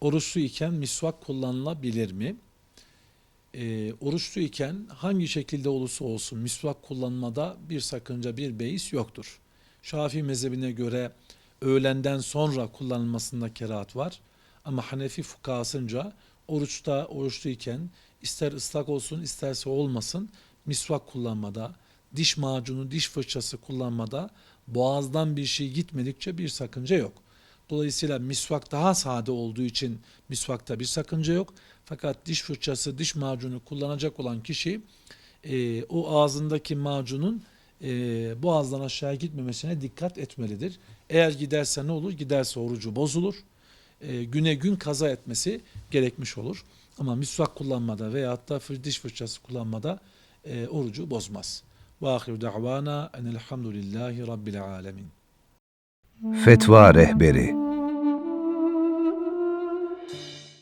oruçlu iken misvak kullanılabilir mi? E, oruçlu iken hangi şekilde olursa olsun misvak kullanmada bir sakınca, bir beis yoktur. Şafii mezhebine göre öğlenden sonra kullanılmasında kerahat var. Ama Hanefi fukahasınca oruçta, oruçlu iken ister ıslak olsun isterse olmasın misvak kullanmada, diş macunu, diş fırçası kullanmada boğazdan bir şey gitmedikçe bir sakınca yok. Dolayısıyla misvak daha sade olduğu için misvakta bir sakınca yok. Fakat diş fırçası, diş macunu kullanacak olan kişi e, o ağzındaki macunun e, boğazdan aşağı gitmemesine dikkat etmelidir. Eğer giderse ne olur? Giderse orucu bozulur. E, güne gün kaza etmesi gerekmiş olur. Ama misvak kullanmada veyahut da fır- diş fırçası kullanmada e, orucu bozmaz. Ve ahir da'vana enelhamdülillahi rabbil alemin. Fetva Rehberi